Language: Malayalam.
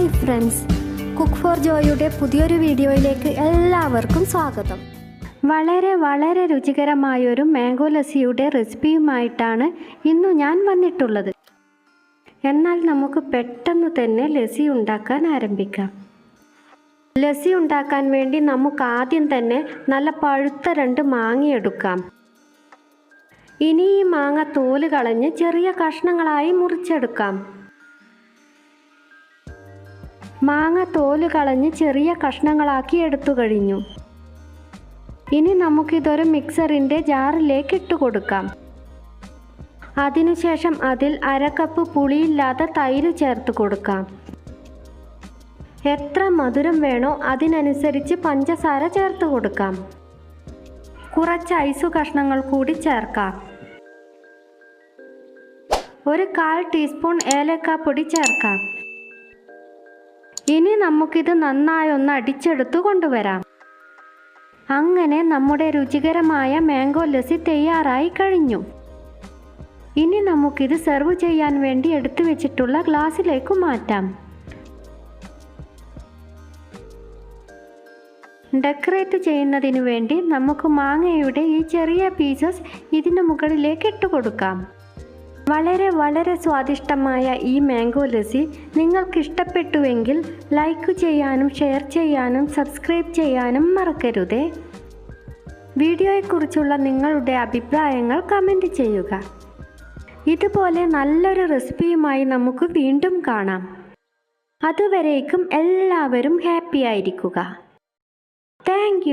Hi friends. കുക്ക് ഫോർ ജോയുടെ പുതിയൊരു വീഡിയോയിലേക്ക് എല്ലാവർക്കും സ്വാഗതം. വളരെ വളരെ രുചികരമായൊരു മാംഗോ ലസ്സിയുടെ റെസിപ്പിയുമായിട്ടാണ് ഇന്നു ഞാൻ വന്നിട്ടുള്ളത്. എന്നാൽ നമുക്ക് പെട്ടെന്ന് തന്നെ ലസ്സി ഉണ്ടാക്കാൻ ആരംഭിക്കാം. ലസ്സി ഉണ്ടാക്കാൻ വേണ്ടി നമുക്ക് ആദ്യം തന്നെ നല്ല പഴുത്ത രണ്ട് മാങ്ങ എടുക്കാം ഇനി ഈ മാങ്ങ തോൽ കളഞ്ഞ് ചെറിയ കഷ്ണങ്ങളായി മുറിച്ചെടുക്കാം. മാങ്ങ തോൽ കളഞ്ഞ് ചെറിയ കഷ്ണങ്ങളാക്കി എടുത്തു കഴിഞ്ഞു. ഇനി നമുക്കിതൊരു മിക്സറിന്റെ ജാറിലേക്ക് ഇട്ട് കൊടുക്കാം. അതിനുശേഷം അതിൽ അരക്കപ്പ് കപ്പ് പുളിയില്ലാത്ത തൈര് ചേർത്ത് കൊടുക്കാം. എത്ര മധുരം വേണോ അതിനനുസരിച്ച് പഞ്ചസാര ചേർത്ത് കൊടുക്കാം. കുറച്ച് ഐസു കഷ്ണങ്ങൾ കൂടി ചേർക്കാം. ഒരു കാൽ ടീസ്പൂൺ ഏലക്കാപ്പൊടി ചേർക്കാം. ഇനി നമുക്കിത് നന്നായി ഒന്ന് അടിച്ചെടുത്തു കൊണ്ടുവരാം. അങ്ങനെ നമ്മുടെ രുചികരമായ മാംഗോ ലസ്സി തയ്യാറായി കഴിഞ്ഞു. ഇനി നമുക്കിത് സെർവ് ചെയ്യാൻ വേണ്ടി എടുത്തു വെച്ചിട്ടുള്ള ഗ്ലാസ്സിലേക്ക് മാറ്റാം. ഡെക്കറേറ്റ് ചെയ്യുന്നതിന് വേണ്ടി നമുക്ക് മാങ്ങയുടെ ഈ ചെറിയ പീസസ് ഇതിന് മുകളിലേക്ക് ഇട്ട് കൊടുക്കാം വളരെ വളരെ സ്വാദിഷ്ടമായ ഈ മാംഗോ ലസ്സി നിങ്ങൾക്ക് ഇഷ്ടപ്പെട്ടുവെങ്കിൽ ലൈക്ക് ചെയ്യാനും ഷെയർ ചെയ്യാനും സബ്സ്ക്രൈബ് ചെയ്യാനും മറക്കരുതേ. വീഡിയോയെക്കുറിച്ചുള്ള നിങ്ങളുടെ അഭിപ്രായങ്ങൾ കമന്റ് ചെയ്യുക. ഇതുപോലെ നല്ലൊരു റെസിപ്പിയുമായി നമുക്ക് വീണ്ടും കാണാം. അതുവരേക്കും എല്ലാവരും ഹാപ്പി ആയിരിക്കുക. താങ്ക്